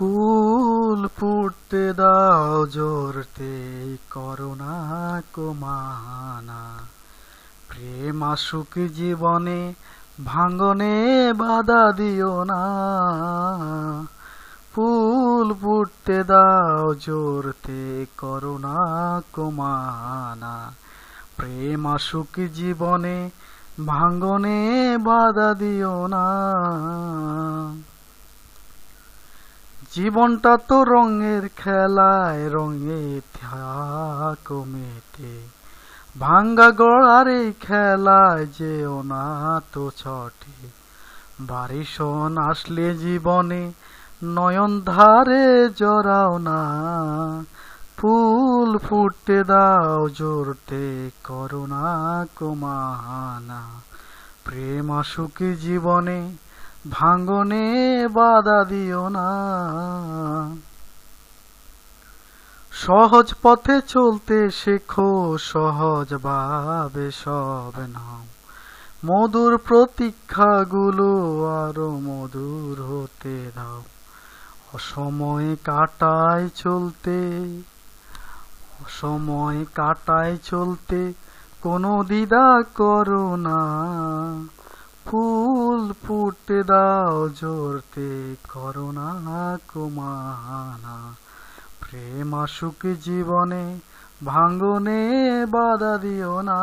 ফুল ফুটতে দাও জোরতে করোনা কমানা প্রেম আসুক জীবনে ভাঙ্গনে বাধা দিও না। ফুল ফুটতে দাও জোরতে করোনা কমানা প্রেম আসুক জীবনে, ভাঙনে বাধা দিও না। জীবনটা তো রঙের খেলায় রঙে থাকো মেতে ভাঙ্গা গড়ার এই খেলায় যেও না তো ছটে। বাড়ি বারিশন আসলে জীবনে নয়ন ধারে জড়াও না। ফুল ফুটতে দাও জোরতে করোনা কমানা প্রেম আসুক জীবনে ভাঙ্গনে বাধা দিও না। সহজ পথে চলতে শেখো সহজ ভাবে সব নাও। মধুর প্রতীক্ষাগুলো আরও মধুর হতে দাও। অসময়ে কাটায় চলতে, অসময় কাটায় চলতে কোনো দ্বিধা করো না। ফুল ফুটে দাও জোরতে করোনা কুমানা প্রেম আসুক জীবনে ভাঙ্গনে বাধা দিও না।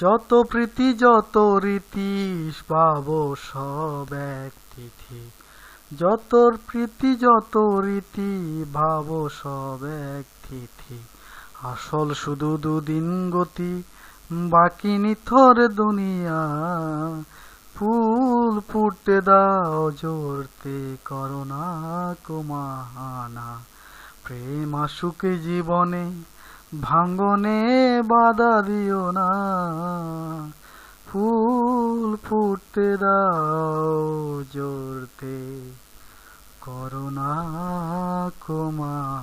যত প্রীতি, যত রীতি, পাব সব এক তিথি। যত প্রীতি, যত রীতি ভাব সব এক তিথি। আসল শুধু দুদিন গতি বাকি নিথর দুনিয়া, ফুল ফুটে দাও জোরতে করোনা কুমানা প্রেম আসুক জীবনে, ভাঙ্গনে বাধা দিও না। ফুল ফুটতে দাও জোরতে করোনা কুমা